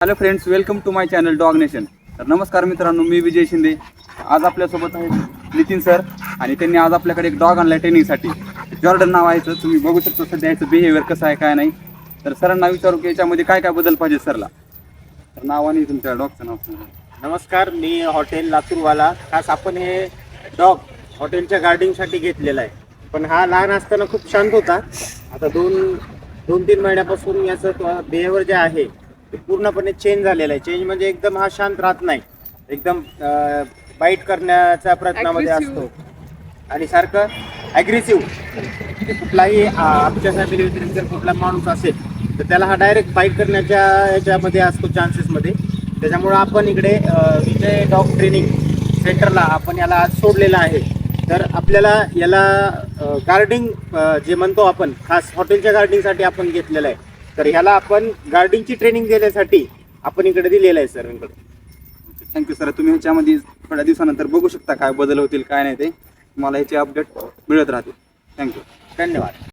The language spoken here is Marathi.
Hello friends welcome to my channel Dog Nation तर नमस्कार मित्रांनो मी विजय शिंदे. आज आपल्यासोबत आहेत नितीन सर आणि त्यांनी आज आपल्याकडे एक डॉग आणला ट्रेनिंगसाठी जॉर्डन नाव आहे तुम्ही बघू शकता सध्या याचं बिहेवियर कसं आहे काय नाही. तर सरांना विचारू की याच्यामध्ये काय काय बदल पाहिजे सरला? तर नाव आणि तुमच्या डॉगचं नाव सांगा. नमस्कार मी हॉटेल लातूरवाला. खास आपण हे डॉग हॉटेलच्या गार्डिंगसाठी घेतलेला आहे. पण हा लहान असताना खूप शांत होता. आता दोन दोन तीन महिन्यापासून याचं बिहेवियर जे आहे ते पूर्णपणे चेंज झालेलं आहे. चेंज म्हणजे एकदम हा शांत राहत नाही. एकदम बाईट करण्याच्या प्रयत्नामध्ये असतो. आणि सारखं ॲग्रेसिव्ह कुठलाही आमच्या फॅमिली व्यतिरिक्त जर कुठला माणूस असेल तर त्याला हा डायरेक्ट बाईट करण्याच्या याच्यामध्ये असतो चान्सेसमध्ये त्याच्यामुळं आपण इकडे विजय डॉग ट्रेनिंग सेंटरला आपण याला आज सोडलेलं आहे. तर आपल्याला याला गार्डिंग जे म्हणतो आपण खास हॉटेलच्या गार्डिंगसाठी आपण घेतलेलं आहे. तर ह्याला आपण गार्डिंगची ट्रेनिंग देण्यासाठी आपण इकडे दिलेलं आहे सर थँक्यू सर तुम्ही ह्याच्यामध्ये थोड्या दिवसानंतर बघू शकता काय बदल होतील काय नाही ते. तुम्हाला ह्याचे अपडेट मिळत राहतील. थँक्यू धन्यवाद.